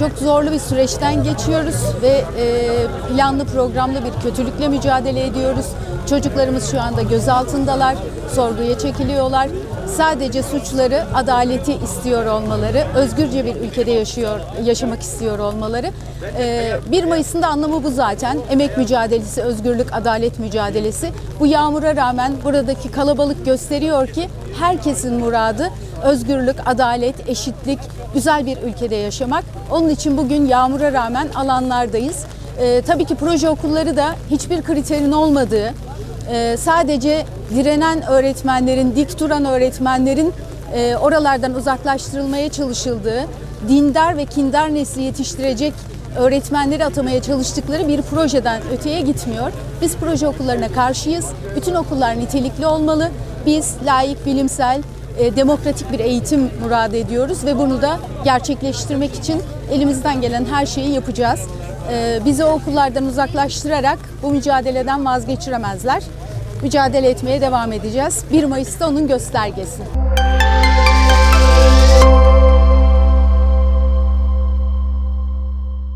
Çok zorlu bir süreçten geçiyoruz ve e, planlı programlı bir kötülükle mücadele ediyoruz. Çocuklarımız şu anda gözaltındalar, sorguya çekiliyorlar. Sadece suçları adaleti istiyor olmaları, özgürce bir ülkede yaşıyor, yaşamak istiyor olmaları. E, 1 Mayıs'ın da anlamı bu zaten. Emek mücadelesi, özgürlük, adalet mücadelesi. Bu yağmura rağmen buradaki kalabalık gösteriyor ki herkesin muradı özgürlük, adalet, eşitlik, güzel bir ülkede yaşamak. Onun için bugün yağmura rağmen alanlardayız. Ee, tabii ki proje okulları da hiçbir kriterin olmadığı, e, sadece direnen öğretmenlerin, dik duran öğretmenlerin e, oralardan uzaklaştırılmaya çalışıldığı, dindar ve kindar nesli yetiştirecek öğretmenleri atamaya çalıştıkları bir projeden öteye gitmiyor. Biz proje okullarına karşıyız. Bütün okullar nitelikli olmalı. Biz layık, bilimsel, e, demokratik bir eğitim murad ediyoruz ve bunu da gerçekleştirmek için elimizden gelen her şeyi yapacağız. E, bizi o okullardan uzaklaştırarak bu mücadeleden vazgeçiremezler. Mücadele etmeye devam edeceğiz. 1 Mayıs'ta onun göstergesi.